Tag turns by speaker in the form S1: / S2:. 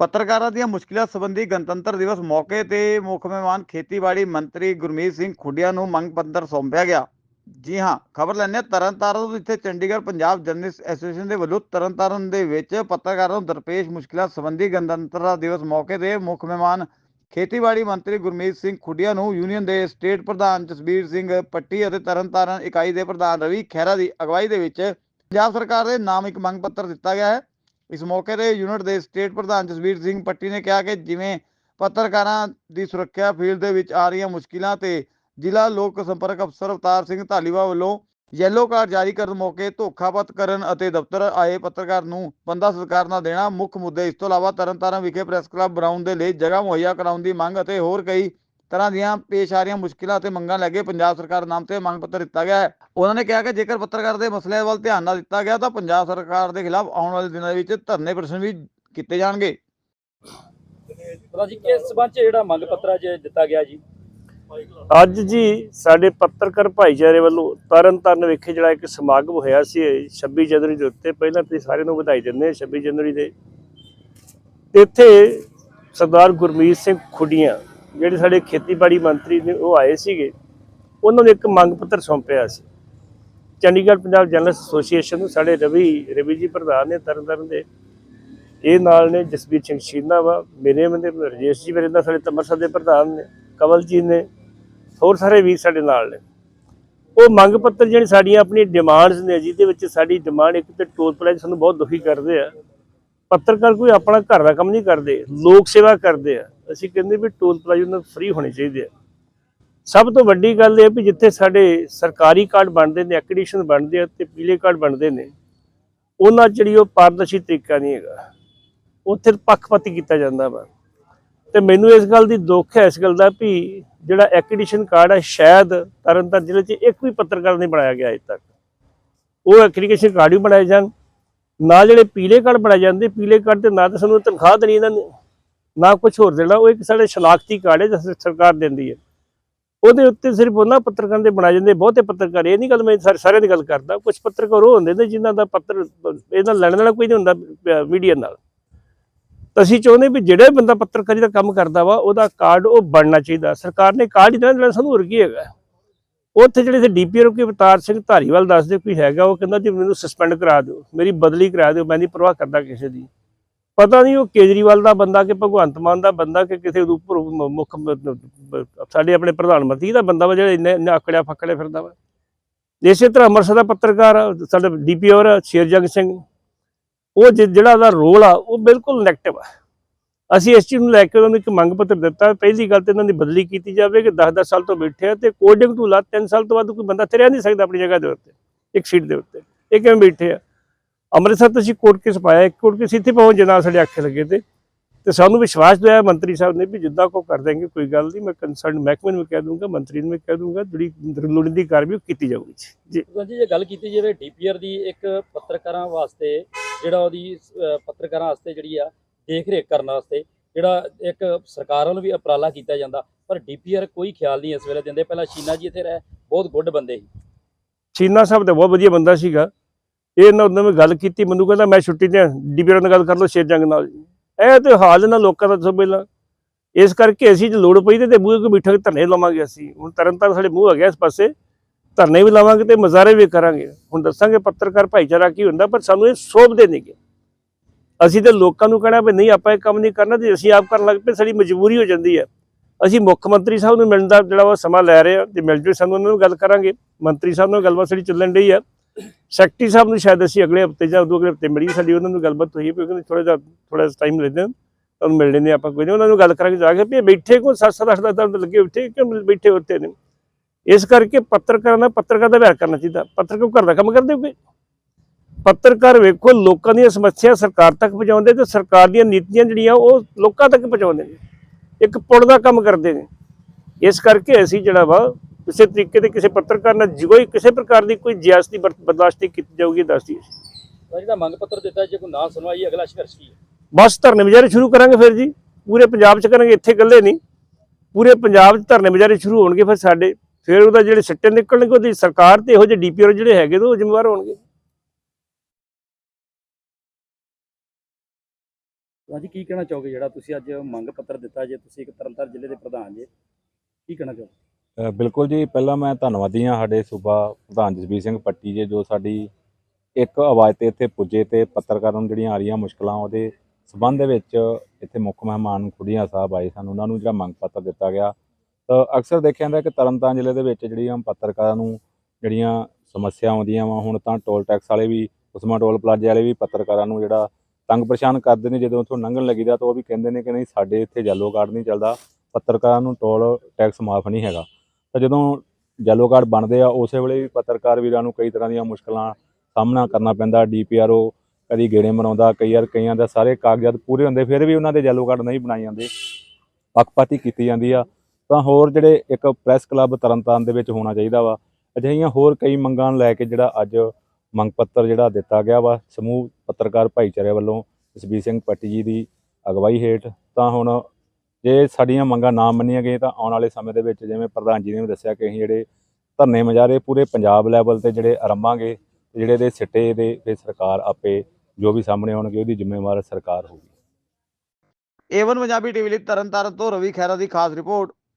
S1: ਪੱਤਰਕਾਰਾਂ ਦੀਆਂ ਮੁਸ਼ਕਿਲਾਂ ਸੰਬੰਧੀ ਗਣਤੰਤਰ ਦਿਵਸ ਮੌਕੇ ਤੇ ਮੁੱਖ ਮਹਿਮਾਨ ਖੇਤੀਬਾੜੀ ਮੰਤਰੀ ਗੁਰਮੀਤ ਸਿੰਘ ਖੁੱਡੀਆਂ ਨੂੰ ਮੰਗ ਪੱਤਰ ਸੌਂਪਿਆ ਗਿਆ। ਜੀ ਹਾਂ, ਖਬਰ ਲੈਣੇ ਹਾਂ, ਤਰਨਤਾਰਨ ਤੋਂ ਇੱਥੇ ਚੰਡੀਗੜ੍ਹ ਪੰਜਾਬ ਜਰਨਲਿਸਟ ਐਸੋਸੀਏਸ਼ਨ ਦੇ ਵੱਲੋਂ ਤਰਨਤਾਰਨ ਦੇ ਵਿੱਚ ਪੱਤਰਕਾਰਾਂ ਨੂੰ ਦਰਪੇਸ਼ ਮੁਸ਼ਕਿਲਾਂ ਸੰਬੰਧੀ ਗਣਤੰਤਰ ਦਿਵਸ ਮੌਕੇ ਤੇ ਮੁੱਖ ਮਹਿਮਾਨ ਖੇਤੀਬਾੜੀ ਮੰਤਰੀ ਗੁਰਮੀਤ ਸਿੰਘ ਖੁੱਡੀਆਂ ਨੂੰ ਯੂਨੀਅਨ ਦੇ ਸਟੇਟ ਪ੍ਰਧਾਨ ਜਸਬੀਰ ਸਿੰਘ ਪੱਟੀ ਅਤੇ ਤਰਨਤਾਰਨ ਇਕਾਈ ਦੇ ਪ੍ਰਧਾਨ ਰਵੀ ਖਹਿਰਾ ਦੀ ਅਗਵਾਈ ਦੇ ਵਿੱਚ ਪੰਜਾਬ ਸਰਕਾਰ ਦੇ ਨਾਮ ਇੱਕ ਮੰਗ ਪੱਤਰ ਦਿੱਤਾ ਗਿਆ ਹੈ। ਇਸ ਮੌਕੇ ਤੇ ਯੂਨਿਟ ਦੇ ਸਟੇਟ ਪ੍ਰਧਾਨ ਜਸਬੀਰ ਸਿੰਘ ਪੱਟੀ ਨੇ ਕਿਹਾ ਕਿ ਜਿਵੇਂ ਪੱਤਰਕਾਰਾਂ ਦੀ ਸੁਰੱਖਿਆ ਫੀਲਡ ਦੇ ਵਿੱਚ ਆ ਰਹੀਆਂ ਮੁਸ਼ਕਿਲਾਂ ਤੇ ਜ਼ਿਲ੍ਹਾ ਲੋਕ ਸੰਪਰਕ ਅਫਸਰ ਅਵਤਾਰ ਸਿੰਘ ਧਾਲੀਵਾ ਵੱਲੋਂ ਯੈਲੋ ਕਾਰਡ ਜਾਰੀ ਕਰਨ ਮੌਕੇ ਧੋਖਾਪਤ ਕਰਨ ਅਤੇ ਦਫ਼ਤਰ ਆਏ ਪੱਤਰਕਾਰ ਨੂੰ ਬੰਦਾ ਸਤਿਕਾਰ ਨਾ ਦੇਣਾ ਮੁੱਖ ਮੁੱਦੇ ਇਸ ਤੋਂ ਇਲਾਵਾ ਤਰਨਤਾਰਨ ਵਿਖੇ ਪ੍ਰੈਸ ਕਲੱਬ ਬਣਾਉਣ ਦੇ ਲਈ ਜਗ੍ਹਾ ਮੁਹੱਈਆ ਕਰਾਉਣ ਦੀ ਮੰਗ ਅਤੇ ਹੋਰ ਕਈ ਤਰ੍ਹਾਂ ਦੀਆਂ ਪੇਸ਼ ਆ ਰਹੀਆਂ ਮੁਸ਼ਕਿਲਾਂ ਅਤੇ ਮੰਗਾਂ ਲੈ ਕੇ ਪੰਜਾਬ ਸਰਕਾਰ ਨਾਮ ਤੇ ਮੰਗ ਪੱਤਰ ਦਿੱਤਾ ਗਿਆ ਹੈ। ਉਹਨਾਂ ਨੇ ਕਿਹਾ ਕਿ ਜੇਕਰ ਪੱਤਰਕਾਰ ਦੇ ਮਸਲਿਆਂ ਵੱਲ ਧਿਆਨ ਨਾ ਦਿੱਤਾ ਗਿਆ ਤਾਂ ਪੰਜਾਬ ਸਰਕਾਰ ਦੇ ਖਿਲਾਫ ਆਉਣ ਵਾਲੇ ਦਿਨਾਂ ਵਿੱਚ ਧਰਨੇ ਪ੍ਰਦਰਸ਼ਨ ਵੀ ਕੀਤੇ ਜਾਣਗੇ।
S2: ਪਤਾ ਜੀ ਕਿਸ ਸਬੰਧ ਚ ਜਿਹੜਾ ਮੰਗ ਪੱਤਰ ਅੱਜ ਦਿੱਤਾ ਗਿਆ ਜੀ?
S3: ਅੱਜ ਜੀ ਸਾਡੇ ਪੱਤਰਕਾਰ ਭਾਈਚਾਰੇ ਵੱਲੋਂ ਤਰਨਤਾਰਨ ਵਿਖੇ ਜਿਹੜਾ ਇੱਕ ਸਮਾਗਮ ਹੋਇਆ ਸੀ 26 ਜਨਵਰੀ ਦੇ ਉੱਤੇ। ਪਹਿਲਾਂ ਤੇ ਸਾਰਿਆਂ ਨੂੰ ਵਧਾਈ ਦਿੰਦੇ ਹਾਂ 26 ਜਨਵਰੀ ਦੇ। ਤੇ ਇੱਥੇ ਸਰਦਾਰ ਗੁਰਮੀਤ ਸਿੰਘ ਖੁੱਡੀਆਂ ਜਿਹੜੇ ਸਾਡੇ ਖੇਤੀਬਾੜੀ ਮੰਤਰੀ ਨੇ ਉਹ ਆਏ ਸੀਗੇ, ਉਹਨਾਂ ਨੂੰ ਇੱਕ ਮੰਗ ਪੱਤਰ ਸੌਂਪਿਆ ਸੀ। ਚੰਡੀਗੜ੍ਹ ਪੰਜਾਬ ਜਰਨਲਿਸਟ ਐਸੋਸੀਏਸ਼ਨ ਨੂੰ ਸਾਡੇ ਰਵੀ ਰਵੀ ਜੀ ਪ੍ਰਧਾਨ ਨੇ, ਤਰਨਤਾਰਨ ਦੇ ਇਹ ਨਾਲ ਨੇ, ਜਸਬੀਰ ਸਿੰਘ ਸ਼ੀਨਾ ਵਾ ਮੇਰੇ ਬੰਦੇ ਰਜੇਸ਼ ਜੀ, ਮੇਰੇ ਨਾਲ ਸਾਡੇ ਤਮਰਸਰ ਦੇ ਪ੍ਰਧਾਨ ਨੇ, ਕਵਲ ਜੀ ਨੇ, ਹੋਰ ਸਾਰੇ ਵੀਰ ਸਾਡੇ ਨਾਲ ਨੇ। ਉਹ ਮੰਗ ਪੱਤਰ ਜਿਹੜੀ ਸਾਡੀਆਂ ਆਪਣੀ ਡਿਮਾਂਡਸ ਨੇ, ਜਿਹਦੇ ਵਿੱਚ ਸਾਡੀ ਡਿਮਾਂਡ ਇੱਕ ਤੇ ਟੋਲ ਪਲਾਜ਼ਾ ਸਾਨੂੰ ਬਹੁਤ ਦੁਖੀ ਕਰਦੇ ਆ। ਪੱਤਰਕਾਰ ਕੋਈ ਆਪਣਾ ਘਰ ਦਾ ਕੰਮ ਨਹੀਂ ਕਰਦੇ, ਲੋਕ ਸੇਵਾ ਕਰਦੇ ਆ। ਅਸੀਂ ਕਹਿੰਦੇ ਵੀ ਟੋਲ ਪਲਾਜ਼ਾ ਉਹਨਾਂ ਫ੍ਰੀ ਹੋਣੇ ਚਾਹੀਦੇ ਆ। ਸਭ ਤੋਂ ਵੱਡੀ ਗੱਲ ਇਹ ਵੀ ਜਿੱਥੇ ਸਾਡੇ ਸਰਕਾਰੀ ਕਾਰਡ ਬਣਦੇ ਨੇ ਐਕ੍ਰੀਡੇਸ਼ਨ ਬਣਦੇ ਆ ਤੇ ਪੀਲੇ ਕਾਰਡ ਬਣਦੇ ਨੇ, ਉਹਨਾਂ 'ਚ ਜਿਹੜੀ ਉਹ ਪਾਰਦਰਸ਼ੀ ਤਰੀਕਾ ਨਹੀਂ ਹੈਗਾ। ਉੱਥੇ ਪੱਖਪਾਤੀ ਕੀਤਾ ਜਾਂਦਾ ਵਾ। ਤੇ ਮੈਨੂੰ ਇਸ ਗੱਲ ਦੀ ਦੁੱਖ ਹੈ, ਇਸ ਗੱਲ ਦਾ ਵੀ ਜਿਹੜਾ ਐਕ੍ਰੀਡੇਸ਼ਨ ਕਾਰਡ ਹੈ ਸ਼ਾਇਦ ਤਰਨਤਾਰਨ ਜ਼ਿਲ੍ਹੇ 'ਚ ਇੱਕ ਵੀ ਪੱਤਰਕਾਰ ਨਹੀਂ ਬਣਾਇਆ ਗਿਆ ਅਜੇ ਤੱਕ। ਉਹ ਐਕ੍ਰੀਡੇਸ਼ਨ ਕਾਰਡ ਵੀ ਬਣਾਏ ਜਾਣ, ਨਾ ਜਿਹੜੇ ਪੀਲੇ ਕਾਰਡ ਬਣਾਏ ਜਾਂਦੇ, ਪੀਲੇ ਕਾਰਡ ਤੇ ਨਾ ਤਾਂ ਸਾਨੂੰ ਤਨਖਾਹ ਦੇਣੀ ਇਹਨਾਂ ਨੇ। ਨਾ ਕੁਝ ਹੋਰ ਦੇਣਾ, ਉਹ ਇੱਕ ਸਾਡੇ ਸ਼ਨਾਖਤੀ ਕਾਰਡ ਹੈ ਜਿਸ ਸਰਕਾਰ ਦਿੰਦੀ ਹੈ। ਉਹਦੇ ਉੱਤੇ ਸਿਰਫ ਉਹਨਾਂ ਪੱਤਰਕਾਰਾਂ ਦੇ ਬਣਾਏ ਜਾਂਦੇ ਬਹੁਤੇ ਪੱਤਰਕਾਰ, ਇਹ ਨਹੀਂ ਗੱਲ ਮੈਂ ਸਾਰਿਆਂ ਦੀ ਗੱਲ ਕਰਦਾ ਕੁਝ ਪੱਤਰਕਾਰ ਉਹ ਹੁੰਦੇ ਨੇ ਜਿਨ੍ਹਾਂ ਦਾ ਪੱਤਰ ਇਹਨਾਂ ਲੈਣ ਦੇਣਾ ਕੋਈ ਨਹੀਂ ਹੁੰਦਾ ਮੀਡੀਆ ਨਾਲ। ਤਾਂ ਅਸੀਂ ਚਾਹੁੰਦੇ ਵੀ ਜਿਹੜੇ ਬੰਦਾ ਪੱਤਰਕਾਰੀ ਦਾ ਕੰਮ ਕਰਦਾ ਵਾ, ਉਹਦਾ ਕਾਰਡ ਉਹ ਬਣਨਾ ਚਾਹੀਦਾ। ਸਰਕਾਰ ਨੇ ਕਾਰਡ ਹੀ ਦੇਣਾ ਜਿਹੜਾ ਸਾਨੂੰ ਹੋਰ ਕੀ ਹੈਗਾ? ਉੱਥੇ ਜਿਹੜੇ ਡੀਪੀਆਰ ਕੇ ਅਵਤਾਰ ਸਿੰਘ ਧਾਰੀਵਾਲ ਦੱਸਦੇ ਕੋਈ ਹੈਗਾ, ਉਹ ਕਹਿੰਦਾ ਜੀ ਮੈਨੂੰ ਸਸਪੈਂਡ ਕਰਾ ਦਿਓ, ਮੇਰੀ ਬਦਲੀ ਕਰਾ ਦਿਓ, ਮੈਂ ਨਹੀਂ ਪਰਵਾਹ ਕਰਦਾ ਕਿਸੇ ਦੀ। ਪਤਾ ਨਹੀਂ ਉਹ ਕੇਜਰੀਵਾਲ ਦਾ ਬੰਦਾ ਕਿ ਭਗਵੰਤ ਮਾਨ ਦਾ ਬੰਦਾ ਕਿ ਕਿਸੇ ਦੇ ਉੱਪਰ ਮੁੱਖ ਸਾਡੇ ਆਪਣੇ ਪ੍ਰਧਾਨ ਮੰਤਰੀ ਦਾ ਬੰਦਾ ਵਾ ਜਿਹੜਾ ਇੰਨੇ ਇੰਨਾ ਆਕੜਿਆ ਫੱਕੜਿਆ ਫਿਰਦਾ ਵਾ। ਇਸੇ ਤਰ੍ਹਾਂ ਅੰਮ੍ਰਿਤਸਰ ਦਾ ਪੱਤਰਕਾਰ ਆ, ਸਾਡਾ ਡੀਪੀਆਰ ਸ਼ੇਰਜੰਗ ਸਿੰਘ ਉਹ ਜਿ- ਜਿਹੜਾ ਉਹਦਾ ਰੋਲ ਆ ਉਹ ਬਿਲਕੁਲ ਨੈਗੇਟਿਵ ਆ। ਅਸੀਂ ਇਸ ਚੀਜ਼ ਨੂੰ ਲੈ ਕੇ ਉਹਨਾਂ ਨੂੰ ਇੱਕ ਮੰਗ ਪੱਤਰ ਦਿੱਤਾ ਪਹਿਲੀ ਗੱਲ ਤੇ ਇਹਨਾਂ ਦੀ ਬਦਲੀ ਕੀਤੀ ਜਾਵੇ ਕਿ 10-10 ਸਾਲ ਤੋਂ ਬੈਠੇ ਆ ਤੇ ਕੋਡਿੰਗ ਟੂ ਲਾ 3 ਸਾਲ ਤੋਂ ਬਾਅਦ ਕੋਈ ਬੰਦਾ ਤੇ ਰਹਿ ਨਹੀਂ ਸਕਦਾ ਆਪਣੀ ਜਗ੍ਹਾ ਦੇ ਉੱਤੇ ਇੱਕ ਸੀਟ ਦੇ ਉੱਤੇ। ਇਹ ਕਿਵੇਂ ਬੈਠੇ ਆ? ਅੰਮ੍ਰਿਤਸਰ ਤੋਂ ਅਸੀਂ ਕੋਰਟ ਕੇਸ ਪਾਇਆ ਇੱਕ ਕੋਰਟ ਕੇਸ ਇੱਥੇ ਪਹੁੰਚ ਜਨਾ ਸਾਡੇ ਅੱਖੇ ਲੱਗੇ ਤੇ ਤੇ ਸਾਨੂੰ ਵਿਸ਼ਵਾਸ ਦਿਵਾਇਆ ਮੰਤਰੀ ਸਾਹਿਬ ਨੇ ਵੀ ਜਿੱਦਾਂ ਕੋ ਕਰ ਦੇਣਗੇ ਕੋਈ ਗੱਲ ਨਹੀਂ ਮੈਂ ਕੰਸਰਨ ਮਹਿਕਮੇ ਨੂੰ ਕਹਿ ਦੂੰਗਾ ਮੰਤਰੀ ਨੂੰ ਕਹਿ ਦੂੰਗਾ ਜਿਹੜੀ ਲੋੜੀਂਦੀ ਕਾਰਵਾਈ ਉਹ ਕੀਤੀ ਜਾਊਗੀ ਜੀ।
S2: ਜੀ। ਜੇ ਗੱਲ ਕੀਤੀ ਜਾਵੇ ਡੀਪੀਆਰ ਦੀ ਇੱਕ ਪੱਤਰਕਾਰਾਂ ਵਾਸਤੇ ਜਿਹੜਾ ਉਹਦੀ ਪੱਤਰਕਾਰਾਂ ਵਾਸਤੇ ਜਿਹੜੀ ਆ ਦੇਖ ਰੇਖ ਕਰਨ ਵਾਸਤੇ ਜਿਹੜਾ ਇੱਕ ਸਰਕਾਰ ਵੱਲੋਂ ਵੀ ਉਪਰਾਲਾ ਕੀਤਾ ਜਾਂਦਾ ਪਰ ਡੀਪੀਆਰ ਕੋਈ ਖਿਆਲ ਨਹੀਂ ਇਸ ਵੇਲੇ ਦਿੰਦੇ ਪਹਿਲਾਂ ਸ਼ੀਨਾ ਜੀ ਇੱਥੇ ਰਹੇ ਬਹੁਤ ਗੁੱਡ ਬੰਦੇ ਸੀ।
S3: ਚੀਨਾ ਸਾਹਿਬ ਤਾਂ ਬਹੁਤ ਵਧੀਆ ਬੰਦਾ ਸੀਗਾ ਇਹ ਨਾ ਉਹਨਾਂ ਨੇ ਗੱਲ ਕੀਤੀ, ਮੈਨੂੰ ਕਹਿੰਦਾ ਮੈਂ ਛੁੱਟੀ ਤੇ ਡੀਪੀਆਰ ਨਾਲ ਗੱਲ ਕਰ ਲਓ ਸ਼ੇਰ ਜੰਗ ਨਾਲ। ਇਹ ਤੇ ਹਾਲ ਨਾ ਲੋਕਾਂ ਦਾ ਦੱਸੋ ਪਹਿਲਾਂ। ਇਸ ਕਰਕੇ ਅਸੀਂ ਜੇ ਲੋੜ ਪਈ ਤੇ ਬੂਹੇ ਕੋ ਬਿਠਾ ਕੇ ਧਰਨੇ ਲਾਵਾਂਗੇ ਅਸੀਂ। ਹੁਣ ਤਰਨਤਾਰਨ ਸਾਡੇ ਮੂੰਹ ਆ ਗਿਆ ਇਸ ਪਾਸੇ ਧਰਨੇ ਵੀ ਲਾਵਾਂਗੇ ਤੇ ਮਜ਼ਾਰੇ ਵੀ ਕਰਾਂਗੇ। ਹੁਣ ਦੱਸਾਂਗੇ ਪੱਤਰਕਾਰ ਭਾਈਚਾਰਾ ਕੀ ਹੁੰਦਾ, ਪਰ ਸਾਨੂੰ ਇਹ ਸੋਭਦੇ ਨਹੀਂਗੇ ਅਸੀਂ ਤੇ ਲੋਕਾਂ ਨੂੰ ਕਹਿਣਾ ਵੀ ਨਹੀਂ, ਆਪਾਂ ਇਹ ਕੰਮ ਨਹੀਂ ਕਰਨਾ ਤੇ ਅਸੀਂ ਆਪ ਕਰਨ ਲੱਗ ਪਏ, ਸਾਡੀ ਮਜਬੂਰੀ ਹੋ ਜਾਂਦੀ ਹੈ। ਅਸੀਂ ਮੁੱਖ ਮੰਤਰੀ ਸਾਹਿਬ ਨੂੰ ਮਿਲਣ ਦਾ ਜਿਹੜਾ ਉਹ ਸਮਾਂ ਲੈ ਰਹੇ ਹਾਂ ਤੇ ਮਿਲ ਜੂ ਸਾਨੂੰ ਉਹਨਾਂ ਨੂੰ ਗੱਲ ਕਰਾਂਗੇ। ਮੰਤਰੀ ਸਾਹਿਬ ਨਾਲ ਗੱਲਬਾਤ ਸਾਡੀ ਚੱਲਣ ਰਹੀ ਆ ਸੈਕਟਰੀ ਸਾਹਿਬ ਨੂੰ ਸ਼ਾਇਦ ਅਸੀਂ ਅਗਲੇ ਹਫ਼ਤੇ ਜਾਂ ਉਦੋਂ ਅਗਲੇ ਹਫ਼ਤੇ ਮਿਲੀ ਸਾਡੀ, ਉਹਨਾਂ ਨੂੰ ਗੱਲਬਾਤ ਹੋਈ ਹੈ, ਵੀ ਕਹਿੰਦੇ ਥੋੜਾ ਜਿਹਾ ਥੋੜਾ ਜਿਹਾ ਟਾਈਮ ਲੈਂਦੇ ਤੁਹਾਨੂੰ ਮਿਲ ਲੈਂਦੇ ਹਾਂ ਆਪਾਂ ਕੋਈ ਨਹੀਂ, ਉਹਨਾਂ ਨੂੰ ਗੱਲ ਕਰਾਂਗੇ ਜਾ ਕੇ, ਵੀ ਇਹ ਬੈਠੇ ਕੋ 7-7 8 10 ਲੱਗੇ ਬੈਠੇ ਕਿਉਂ ਬੈਠੇ ਉੱਤੇ ਨੇ? ਇਸ ਕਰਕੇ ਪੱਤਰਕਾਰਾਂ ਦਾ, ਪੱਤਰਕਾਰ ਦਾ ਵਿਹਾਰ ਕਰਨਾ ਚਾਹੀਦਾ। ਪੱਤਰਕਾਰ ਘਰ ਦਾ ਕੰਮ ਕਰਦੇ ਹੋਗੇ ਪੱਤਰਕਾਰ ਵੇਖੋ, ਲੋਕਾਂ ਦੀਆਂ ਸਮੱਸਿਆ ਸਰਕਾਰ ਤੱਕ ਪਹੁੰਚਾਉਂਦੇ ਤੇ ਸਰਕਾਰ ਦੀਆਂ ਨੀਤੀਆਂ ਜਿਹੜੀਆਂ, ਉਹ ਲੋਕਾਂ ਤੱਕ ਪਹੁੰਚਾਉਂਦੇ ਨੇ। ਇੱਕ ਪੁਲ ਦਾ ਕੰਮ ਕਰਦੇ ਨੇ। ਇਸ ਕਰਕੇ ਅਸੀਂ ਜਿਹੜਾ ਵਾ ਕਿਸੇ ਤਰੀਕੇ ਦੇ ਕਿਸੇ ਪੱਤਰਕਾਰ ਨਾਲ ਜ- ਕੋਈ ਕਿਸੇ ਪ੍ਰਕਾਰ ਦੀ ਕੋਈ ਜਿਆਸਤੀ ਬਰ- ਬਰਦਾਸ਼ਤ ਨਹੀਂ ਕੀਤੀ ਜਾਊਗੀ ਦੱਸਦੀ
S2: ਤਾਂ ਜਿਹੜਾ ਮੰਗ ਪੱਤਰ ਦਿੱਤਾ ਜੇ ਕੋਈ ਨਾ ਸੁਣਵਾਈ ਅਗਲਾ ਸੰਘਰਸ਼ ਕੀ ਹੈ?
S3: ਬਸ ਧਰਨੇ ਵਿਚਾਰੇ ਸ਼ੁਰੂ ਕਰਾਂਗੇ ਫਿਰ ਜੀ। ਪੂਰੇ ਪੰਜਾਬ 'ਚ ਕਰਾਂਗੇ ਇੱਥੇ ਇਕੱਲੇ ਨਹੀਂ। ਪੂਰੇ ਪੰਜਾਬ 'ਚ ਧਰਨੇ ਵਿਚਾਰੇ ਸ਼ੁਰੂ ਹੋਣਗੇ ਫਿਰ ਸਾਡੇ। ਫਿਰ ਉਹਦਾ ਜਿਹੜੇ ਸਿੱਟੇ ਨਿਕਲਣਗੇ ਉਹਦੀ ਸਰਕਾਰ ਤੇ ਇਹੋ ਜਿਹੇ ਡੀਪੀਆਰ ਜਿਹੜੇ ਹੈਗੇ ਤੇ ਉਹ ਜ਼ਿੰਮੇਵਾਰ ਹੋਣਗੇ।
S2: ਹਾਂਜੀ ਕੀ ਕਹਿਣਾ ਚਾਹੋਗੇ ਜਿਹੜਾ ਤੁਸੀਂ ਅੱਜ ਮੰਗ ਪੱਤਰ ਦਿੱਤਾ ਜੇ ਤੁਸੀਂ ਇੱਕ ਤਰਨਤਾਰਨ ਜ਼ਿਲ੍ਹੇ ਦੇ ਪ੍ਰਧਾਨ ਜੇ ਕੀ ਕਹਿਣਾ ਚਾਹੋਗੇ?
S4: ਬਿਲਕੁਲ ਜੀ, ਪਹਿਲਾਂ ਮੈਂ ਧੰਨਵਾਦੀ ਹਾਂ ਸਾਡੇ ਸੂਬਾ ਪ੍ਰਧਾਨ ਜਸਬੀਰ ਸਿੰਘ ਪੱਟੀ ਜੀ, ਜੋ ਸਾਡੀ ਇੱਕ ਆਵਾਜ਼ ਤੇ ਇੱਥੇ ਪੁੱਜੇ ਤੇ ਪੱਤਰਕਾਰਾਂ ਨੂੰ ਜਿਹੜੀਆਂ ਆ ਰਹੀਆਂ ਮੁਸ਼ਕਲਾਂ ਉਹਦੇ ਸਬੰਧ ਦੇ ਵਿੱਚ ਇੱਥੇ ਮੁੱਖ ਮਹਿਮਾਨ ਖੁੱਡੀਆਂ ਸਾਹਿਬ ਆਏ ਸਨ, ਉਹਨਾਂ ਨੂੰ ਜਿਹੜਾ ਮੰਗ ਪੱਤਰ ਦਿੱਤਾ ਗਿਆ। ਤਾਂ ਅਕਸਰ ਦੇਖਿਆ ਜਾਂਦਾ ਕਿ ਤਰਨਤਾਰਨ ਜ਼ਿਲ੍ਹੇ ਦੇ ਵਿੱਚ ਜਿਹੜੀਆਂ ਪੱਤਰਕਾਰਾਂ ਨੂੰ ਜਿਹੜੀਆਂ ਸਮੱਸਿਆ ਆਉਂਦੀਆਂ ਵਾ, ਹੁਣ ਤਾਂ ਟੋਲ ਟੈਕਸ ਵਾਲੇ ਵੀ, ਉਸਮਾ ਟੋਲ ਪਲਾਜ਼ੇ ਵਾਲੇ ਵੀ ਪੱਤਰਕਾਰਾਂ ਨੂੰ ਜਿਹੜਾ ਤੰਗ ਪਰੇਸ਼ਾਨ ਕਰਦੇ ਨੇ, ਜਦੋਂ ਉੱਥੋਂ ਲੰਘਣ ਲੱਗੀਦਾ ਤਾਂ ਉਹ ਵੀ ਕਹਿੰਦੇ ਨੇ ਕਿ ਨਹੀਂ, ਸਾਡੇ ਇੱਥੇ ਜੈਲੋ ਕਾਰਡ ਨਹੀਂ ਚੱਲਦਾ, ਪੱਤਰਕਾਰਾਂ ਨੂੰ ਟੋਲ ਟੈਕਸ ਮਾਫ ਨਹੀਂ ਹੈਗਾ। ਤਾਂ ਜਦੋਂ ਜੈਲੋ ਕਾਰਡ ਬਣਦੇ ਆ, ਉਸੇ ਵੇਲੇ ਵੀ ਪੱਤਰਕਾਰ ਵੀਰਾਂ ਨੂੰ ਕਈ ਤਰ੍ਹਾਂ ਦੀਆਂ ਮੁਸ਼ਕਲਾਂ ਸਾਹਮਣਾ ਕਰਨਾ ਪੈਂਦਾ ਡੀਪੀਆਰਓ ਕਦੀ ਗੇੜੇ ਮਰਾਉਂਦਾ, ਕਈ ਵਾਰ ਕਈਆਂ ਦਾ ਸਾਰੇ ਕਾਗਜ਼ਾਤ ਪੂਰੇ ਹੁੰਦੇ, ਫਿਰ ਵੀ ਉਹਨਾਂ ਦੇ ਜੈਲੋ ਕਾਰਡ ਨਹੀਂ ਬਣਾਏ ਜਾਂਦੇ, ਪੱਖਪਾਤੀ ਕੀਤੀ ਜਾਂਦੀ ਆ। ਤਾਂ ਹੋਰ ਜਿਹੜੇ ਇੱਕ ਪ੍ਰੈਸ ਕਲੱਬ ਤਰਨਤਾਰਨ ਦੇ ਵਿੱਚ ਹੋਣਾ ਚਾਹੀਦਾ ਵਾ, ਅਜਿਹੀਆਂ ਹੋਰ ਕਈ ਮੰਗਾਂ ਨੂੰ ਲੈ ਕੇ ਜਿਹੜਾ ਅੱਜ ਮੰਗ ਪੱਤਰ ਜਿਹੜਾ ਦਿੱਤਾ ਗਿਆ ਵਾ, ਸਮੂਹ ਪੱਤਰਕਾਰ ਭਾਈਚਾਰੇ ਵੱਲੋਂ ਜਸਬੀਰ ਸਿੰਘ ਪੱਟੀ ਜੀ ਦੀ ਅਗਵਾਈ ਹੇਠ, ਤਾਂ ਹੁਣ ਜੇ ਸਾਡੀਆਂ ਮੰਗਾਂ ਨਾ ਮੰਨੀਆਂ ਗਈਆਂ ਤਾਂ ਆਉਣ ਵਾਲੇ ਸਮੇਂ ਦੇ ਵਿੱਚ ਜਿਵੇਂ ਪ੍ਰਧਾਨ ਜੀ ਨੇ ਵੀ ਦੱਸਿਆ ਕਿ ਅਸੀਂ ਜਿਹੜੇ ਧਰਨੇ ਮੁਜ਼ਾਹਰੇ ਪੂਰੇ ਪੰਜਾਬ ਲੈਵਲ ਤੇ ਜਿਹੜੇ ਆਰੰਭਾਂਗੇ, ਜਿਹੜੇ ਦੇ ਸਿੱਟੇ ਦੇ ਫਿਰ ਸਰਕਾਰ ਆਪੇ ਜੋ ਵੀ ਸਾਹਮਣੇ ਆਉਣਗੇ ਉਹਦੀ ਜ਼ਿੰਮੇਵਾਰ ਸਰਕਾਰ ਹੋਊਗੀ।
S1: ਏਵਨ ਪੰਜਾਬੀ ਟੀਵੀ ਲਈ ਤਰਨਤਾਰਨ ਤੋਂ ਰਵੀ ਖਹਿਰਾ ਦੀ ਖਾਸ ਰਿਪੋਰਟ।